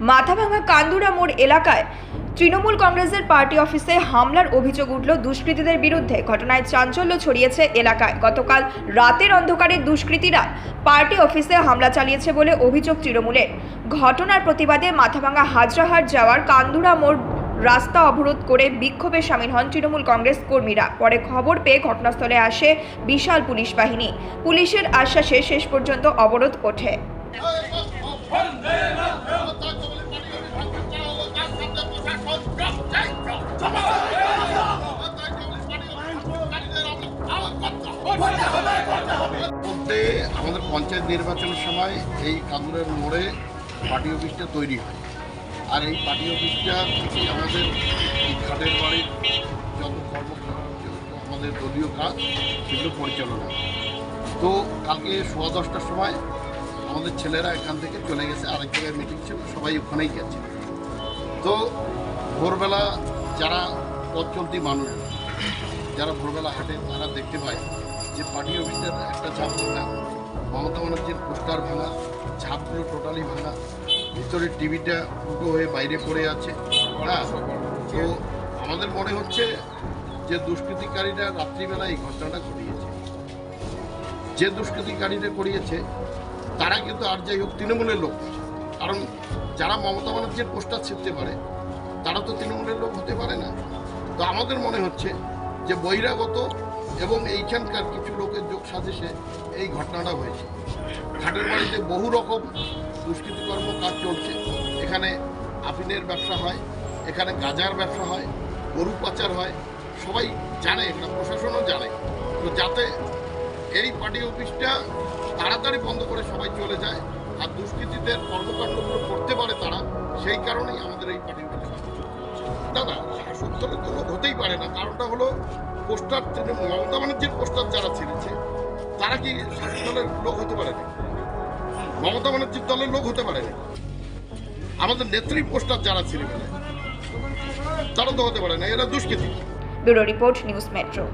মাথাভাঙা কান্দুরা মোড় এলাকায় তৃণমূল কংগ্রেসের পার্টি অফিসে হামলার অভিযোগ উঠল দুষ্কৃতীদের বিরুদ্ধে। ঘটনায় চাঞ্চল্য ছড়িয়েছে এলাকায়। গতকাল রাতের অন্ধকারে দুষ্কৃতীরা পার্টি অফিসে হামলা চালিয়েছে বলে অভিযোগ তৃণমূলের। ঘটনার প্রতিবাদে মাথাভাঙা হাজরাহাট যাওয়ার কান্দুরা মোড় রাস্তা অবরোধ করে বিক্ষোভে সামিল হন তৃণমূল কংগ্রেস কর্মীরা। পরে খবর পেয়ে ঘটনাস্থলে আসে বিশাল পুলিশ বাহিনী। পুলিশের আশ্বাসে শেষ পর্যন্ত অবরোধ ওঠে। আমাদের পঞ্চায়েত নির্বাচনের সময় এই কান্দুরের মোড়ে পার্টি অফিসটা তৈরি হয়। আর এই পার্টি অফিসটা থেকে আমাদের খাটের বাড়ির যত কর্ম আমাদের দলীয় কাজ, সেগুলো পরিচালনা তো কালকে সোয়া দশটার সময় আমাদের ছেলেরা এখান থেকে চলে গেছে। আরেক জায়গায় মিটিং ছিল, সবাই ওখানেই গেছে। তো ভোরবেলা যারা পথ চলতি মানুষ, যারা ভোরবেলা হাঁটে, তারা দেখতে পায় যে পার্টি অফিসের একটা ঝাঁপ ভাঙা মমতা ব্যানার্জির পোস্টার ভাঙা ঝাঁপগুলো টোটালি ভাঙা ভিতরের টিভিটা উল্টো হয়ে বাইরে পড়ে আছে। হ্যাঁ তো আমাদের মনে হচ্ছে যে দুষ্কৃতিকারীরা রাত্রিবেলা এই ঘটনাটা ঘটিয়েছে। যে দুষ্কৃতিকারীরা করিয়েছে, তারা কিন্তু আর যাই হোক তৃণমূলের লোক। কারণ যারা মমতা ব্যানার্জির পোস্টার ছিঁড়তে পারে, তারা তো তৃণমূলের লোক হতে পারে না। তো আমাদের মনে হচ্ছে যে বহিরাগত এবং এইখানকার কিছু লোকের যোগ সাজেশে এই ঘটনাটা হয়েছে। ঘাটের বাড়িতে বহু রকম দুষ্কৃতিকর্ম কাজ চলছে। এখানে আফিনের ব্যবসা হয়, এখানে গাজার ব্যবসা হয়, গরু পাচার হয়। সবাই জানে, এখানে প্রশাসনও জানে। তো যাতে এই পার্টি অফিসটা তাড়াতাড়ি বন্ধ করে সবাই চলে যায় আর দুষ্কৃতীদের কর্মকাণ্ডগুলো করতে পারে তারা, সেই কারণেই আমাদের এই পার্টি অফিস না লোক হতেই পারে না। কারণটা হলো পোস্টার তৃণমূল, মমতা ব্যানার্জির পোস্টার যারা ছেড়েছে, তারা কি শাসক দলের লোক হতে পারে না মমতা ব্যানার্জির দলের লোক হতে পারে না আমাদের নেত্রী পোস্টার যারা ছেড়ে ফেলে তারা তো হতে পারে না, এরা দুষ্কৃতি। Bureau report, news metro.